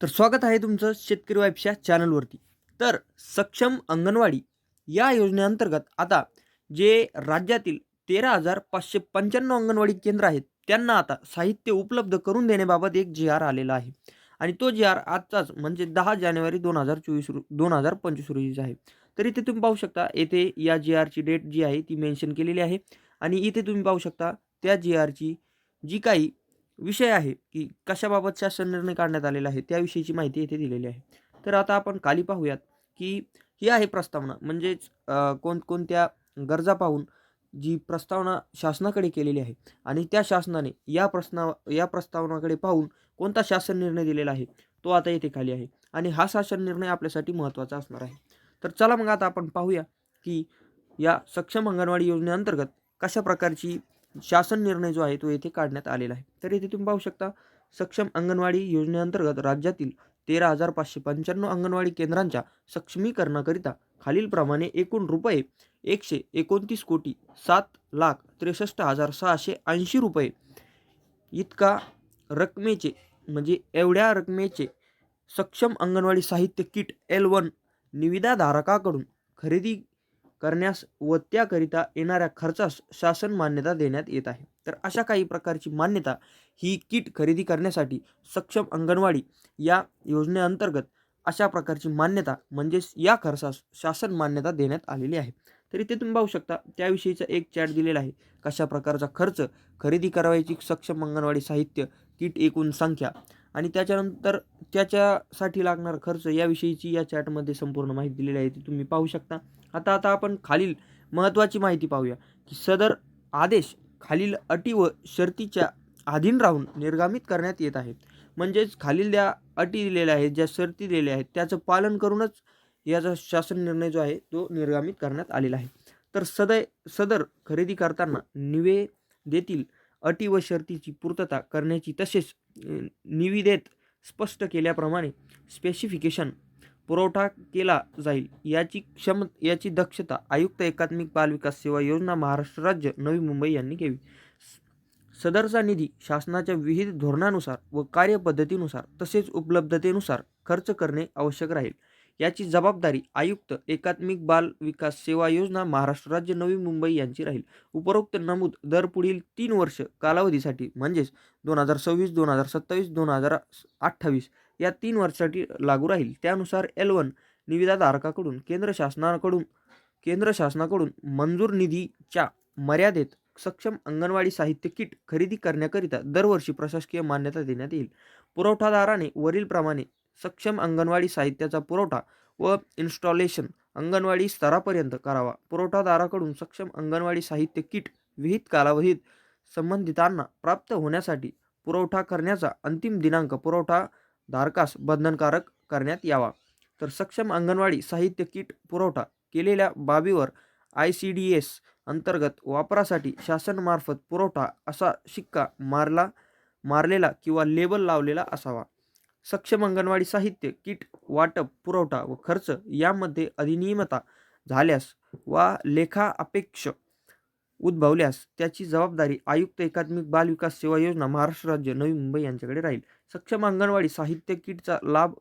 तर स्वागत आहे तुमचं शेतकरी वाईफच्या चॅनलवरती. तर सक्षम अंगणवाडी या योजनेअंतर्गत आता जे राज्यातील तेरा हजार पाचशे पंच्याण्णव अंगणवाडी केंद्र आहेत त्यांना आता साहित्य उपलब्ध करून देण्याबाबत एक जी आर आलेला आहे. आणि तो जी आर आजचाच म्हणजे दहा जानेवारी दोन हजार चोवीस रु दोन हजार पंचवीस रोजीचा आहे. तर इथे तुम्ही पाहू शकता येथे या जी आरची डेट जी आहे ती मेन्शन केलेली आहे. आणि इथे तुम्ही पाहू शकता त्या जी आरची जी काही विषय आहे की कशाबाबत शासन निर्णय काढण्यात आलेला आहे त्याविषयीची माहिती येथे दिलेली आहे. तर आता आपण खाली पाहूयात की ही आहे प्रस्तावना म्हणजेच कोणकोणत्या गरजा पाहून जी प्रस्तावना शासनाकडे केलेली आहे आणि त्या शासनाने या प्रस्ताव या प्रस्तावनाकडे पाहून कोणता शासन निर्णय दिलेला आहे तो आता येथे खाली आहे आणि हा शासन निर्णय आपल्यासाठी महत्त्वाचा असणार आहे. तर चला मग आता आपण पाहूया की या सक्षम अंगणवाडी योजनेअंतर्गत कशा प्रकारची शासन निर्णय जो आहे तो येथे काढण्यात आलेला आहे. तर येथे तुम्ही पाहू शकता सक्षम अंगणवाडी योजनेअंतर्गत राज्यातील तेरा हजार पाचशे पंच्याण्णव अंगणवाडी केंद्रांच्या सक्षमीकरणाकरिता खालीलप्रमाणे एकूण रुपये एकशे एकोणतीस कोटी सात लाख त्रेसष्ट हजार सहाशे ऐंशी रुपये इतका रकमेचे म्हणजे एवढ्या रकमेचे सक्षम अंगणवाडी साहित्य किट एल वन निविदाधारकाकडून खरेदी करण्यास व त्याकरिता येणाऱ्या खर्चास शासन मान्यता देण्यात येत आहे. तर अशा काही प्रकारची मान्यता ही किट खरेदी करण्यासाठी सक्षम अंगणवाडी या योजनेअंतर्गत अशा प्रकारची मान्यता म्हणजेच या खर्चास शासन मान्यता देण्यात आलेली आहे. तर इथे तुम्ही पाहू शकता त्याविषयीचा एक चॅट दिलेला आहे. कशा प्रकारचा खर्च खरेदी करावयाची सक्षम अंगणवाडी साहित्य किट एकूण संख्या आणि त्याच्यानंतर त्याच्यासाठी लागणारा खर्च याविषयीची या चॅटमध्ये संपूर्ण माहिती दिलेली आहे ती तुम्ही पाहू शकता. आता आता आपण खालील महत्त्वाची माहिती पाहूया की सदर आदेश खालील अटी व शर्तीच्या अधीन राहून निर्गामित करण्यात येत आहेत. म्हणजेच खालील ज्या अटी दिलेल्या आहेत ज्या शर्ती दिलेल्या आहेत त्याचं पालन करूनच याचा शासन निर्णय जो आहे तो निर्गामित करण्यात आलेला आहे. तर सदै सदर खरेदी करताना निवेदेतील अटी व शर्तीची पूर्तता करण्याची तसेच निविदेत स्पष्ट केल्याप्रमाणे स्पेसिफिकेशन पुरवठा केला जाईल. याची क्षम याची दक्षता आयुक्त एकात्मिक बालविकास सेवा योजना महाराष्ट्र राज्य नवी मुंबई यांनी घ्यावी स- सदरचा निधी शासनाच्या विविध धोरणानुसार व कार्यपद्धतीनुसार तसेच उपलब्धतेनुसार खर्च करणे आवश्यक राहील. याची जबाबदारी आयुक्त एकात्मिक बाल विकास सेवा योजना महाराष्ट्र राज्य नवी मुंबई यांची राहील. उपरोक्त नमूद दर पुढील तीन वर्ष कालावधीसाठी म्हणजेच दोन हजार सव्वीस दोन हजार सत्तावीस दोन हजार अठ्ठावीस या तीन वर्षासाठी लागू राहील. त्यानुसार एल वन निविदाधारकाकडून केंद्र शासनाकडून केंद्र शासनाकडून मंजूर निधीच्या मर्यादेत सक्षम अंगणवाडी साहित्य किट खरेदी करण्याकरिता दरवर्षी प्रशासकीय मान्यता देण्यात येईल. पुरवठादाराने वरीलप्रमाणे सक्षम अंगणवाडी साहित्याचा पुरवठा व इन्स्टॉलेशन अंगणवाडी स्तरापर्यंत करावा. पुरवठादाराकडून सक्षम अंगणवाडी साहित्य किट विहित कालावधीत संबंधितांना प्राप्त होण्यासाठी पुरवठा करण्याचा अंतिम दिनांक पुरवठा धारकास बंधनकारक करण्यात यावा. तर सक्षम अंगणवाडी साहित्य किट पुरवठा केलेल्या बाबीवर आय सी डी एस अंतर्गत वापरासाठी शासनमार्फत पुरवठा असा शिक्का मारला मारलेला किंवा लेबल लावलेला असावा. सक्षम अंगणवाडी साहित्य किट वाटप पुरवठा व खर्च यामध्ये अधिनियमता झाल्यास वा लेखा अपेक्ष उद्भवल्यास त्याची जबाबदारी आयुक्त एकात्मिक बाल विकास सेवा योजना महाराष्ट्र राज्य नवी मुंबई यांच्याकडे राहील. सक्षम अंगणवाडी साहित्य किटचा लाभ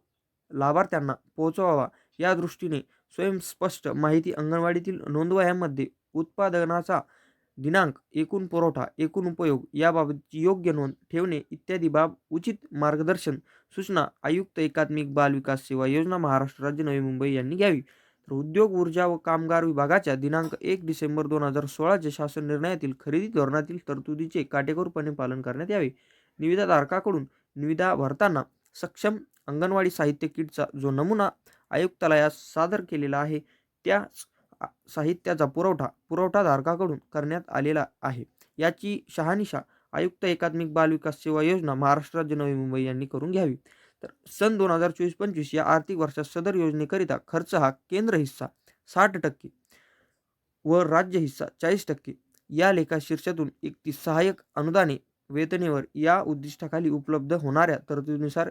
लाभार्थ्यांना पोहोचवावा या दृष्टीने स्वयंस्पष्ट माहिती अंगणवाडीतील नोंदवह्यामध्ये उत्पादनाचा दिनांक एकूण पुरवठा एकूण उपयोग याबाबतची योग्य नोंद ठेवणे इत्यादी बाब उचित मार्गदर्शन सूचना आयुक्त एकात्मिक बाल विकास सेवा योजना महाराष्ट्र राज्य नवी मुंबई यांनी घ्यावी. तर उद्योग ऊर्जा व कामगार विभागाच्या दिनांक एक डिसेंबर दोन हजार सोळाच्या शासन निर्णयातील खरेदी धोरणातील तरतुदीचे काटेकोरपणे पालन करण्यात यावे. निविदाधारकाकडून निविदा भरताना सक्षम अंगणवाडी साहित्य किटचा जो नमुना आयुक्तालयास सादर केलेला आहे त्या साहित्याचा पुरवठा पुरवठाधारकाकडून करण्यात आलेला आहे. याची शहानिशा आयुक्त एकात्मिक बाल विकास सेवा योजना महाराष्ट्र राज्य नवी मुंबई यांनी करून घ्यावी. तर सन दोन हजार चोवीस पंचवीस या आर्थिक वर्षात सदर योजनेकरिता खर्च हा केंद्र हिस्सा साठ टक्के व राज्य हिस्सा चाळीस टक्के. या लेखा शीर्षातून एकतीस सहाय्यक अनुदाने वेतनेवर या उद्दिष्टाखाली उपलब्ध होणाऱ्या तरतुदीनुसार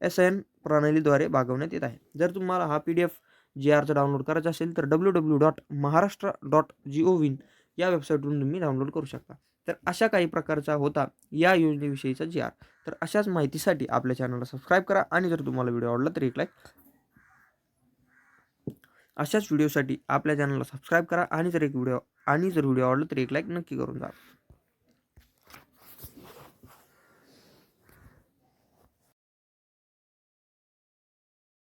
एस एन प्रणालीद्वारे भागवण्यात येत आहे. जर तुम्हाला हा पी डी एफ जी आरचं डाउनलोड करायचं असेल तर W W dot Maharashtra dot G O V in या वेबसाईटवरून तुम्ही डाउनलोड करू शकता. तर अशा काही प्रकारचा होता या योजनेविषयीचा जी आर तर अशाच माहितीसाठी आपल्या चॅनलला सबस्क्राईब करा आणि जर तुम्हाला व्हिडिओ आवडला तर एक लाईक अशाच व्हिडिओसाठी आपल्या चॅनलला सबस्क्राईब करा आणि जर एक व्हिडिओ आणि जर व्हिडिओ आवडला तर एक लाईक नक्की करून जा.